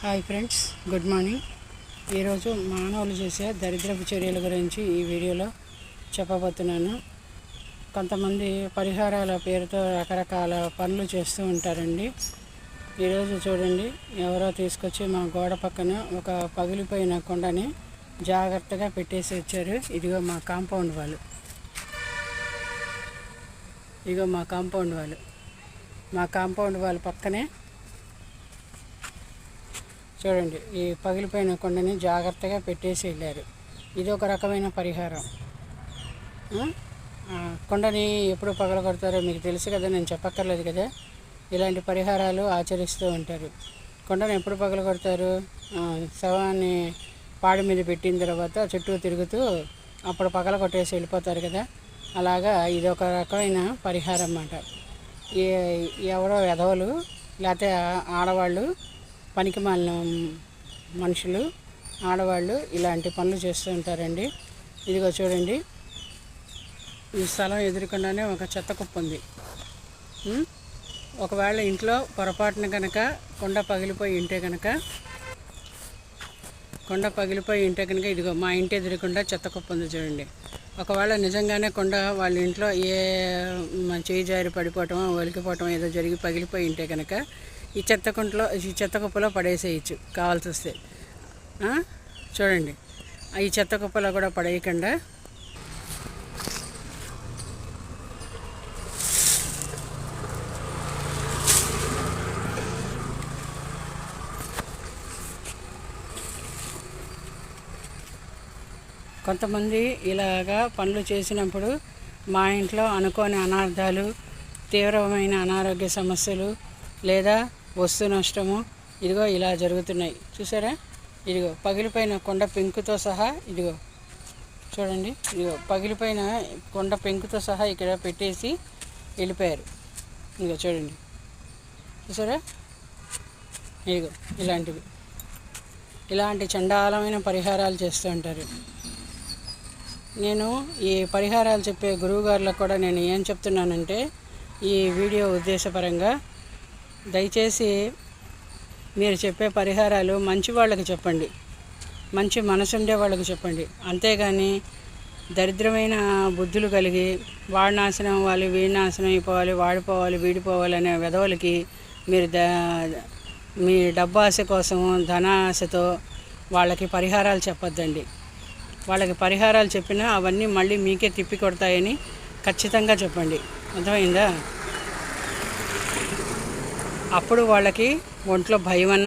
Hi friends good morning. ఈరోజు మానవులు చేసే దరిద్రపు చర్యల గురించి ఈ వీడియోలో చెప్పబోతున్నాను. కొంతమంది పరిహారాల పేరుతో రకరకాల పనులు చేస్తూ ఉంటారండి. ఈరోజు చూడండి ఎవరో తీసుకొచ్చి మా గోడ పక్కన ఒక పగిలిపోయిన కొండని జాగ్రత్తగా పెట్టేసి వచ్చారు. ఇదిగో మా కాంపౌండ్ వాళ్ళు. ఇదిగో మా కాంపౌండ్ వాళ్ళు. మా కాంపౌండ్ వాళ్ళ పక్కనే చూడండి ఈ పగిలిపోయిన కొండని జాగ్రత్తగా పెట్టేసి వెళ్ళారు. ఇది ఒక రకమైన పరిహారం. కొండని ఎప్పుడు పగలగొడతారో మీకు తెలుసు కదా నేను చెప్పక్కర్లేదు కదా. ఇలాంటి పరిహారాలు ఆచరిస్తూ ఉంటారు. కొండను ఎప్పుడు పగలగొడతారు? శవాన్ని పాడి మీద పెట్టిన తర్వాత చుట్టూ తిరుగుతూ అప్పుడు పగల కొట్టేసి వెళ్ళిపోతారు కదా. అలాగా ఇది ఒక రకమైన పరిహారం అన్నమాట. ఎవరో ఎదవలు లేకపోతే ఆడవాళ్ళు పనికి మాలిన మనుషులు ఆడవాళ్ళు ఇలాంటి పనులు చేస్తూ ఉంటారండి. ఇదిగో చూడండి. ఈ స్థలం ఎదురుకుండానే ఒక చెత్త కుప్ప ఉంది. ఒకవేళ ఇంట్లో పొరపాటున కనుక కొండ పగిలిపోయి ఉంటే కనుక కొండ పగిలిపోయి ఉంటే కనుక ఇదిగో మా ఇంటి ఎదురుకుండా చెత్త కుప్ప ఉంది చూడండి. ఒకవేళ నిజంగానే కొండ వాళ్ళ ఇంట్లో ఏ చేయి జారి పడిపోవటం ఒలికిపోవటం ఏదో జరిగి పగిలిపోయి ఉంటే కనుక ఈ చెత్త కుంటలో ఈ చెత్త కుప్పలో పడేసేయచ్చు కావాల్సి వస్తే చూడండి. ఈ చెత్త కుప్పలో కూడా పడేయకుండా. కొంతమంది ఇలాగా పనులు చేసినప్పుడు మా ఇంట్లో అనుకోని అనార్థాలు తీవ్రమైన అనారోగ్య సమస్యలు లేదా వస్తు నష్టము. ఇదిగో ఇలా జరుగుతున్నాయి. చూసారా? ఇదిగో పగిలిపోయిన కొండ పెంకుతో సహా ఇదిగో చూడండి. ఇదిగో పగిలిపోయిన కొండ పెంకుతో సహా ఇక్కడ పెట్టేసి వెళ్ళిపోయారు. ఇదిగో చూడండి. చూసారా? ఇదిగో ఇలాంటివి. ఇలాంటి చండాలమైన పరిహారాలు చేస్తూ ఉంటారు. నేను ఈ పరిహారాలు చెప్పే గురువుగారులకు కూడా నేను ఏం చెప్తున్నానంటే ఈ వీడియో ఉద్దేశపరంగా దయచేసి మీరు చెప్పే పరిహారాలు మంచి వాళ్ళకి చెప్పండి. మంచి మనసు ఉండే వాళ్ళకి చెప్పండి. అంతేగాని దరిద్రమైన బుద్ధులు కలిగి వాడినాశనం అవ్వాలి వీడి నాశనం అయిపోవాలి వాడిపోవాలి వీడిపోవాలి అనే విధవలకి మీరు ద మీ డబ్బు ఆశ కోసం ధన ఆశతో వాళ్ళకి పరిహారాలు చెప్పొద్దండి. వాళ్ళకి పరిహారాలు చెప్పినా అవన్నీ మళ్ళీ మీకే తిప్పి కొడతాయని ఖచ్చితంగా చెప్పండి. అర్థమైందా? అప్పుడు వాళ్ళకి ఒంట్లో భయం అన్న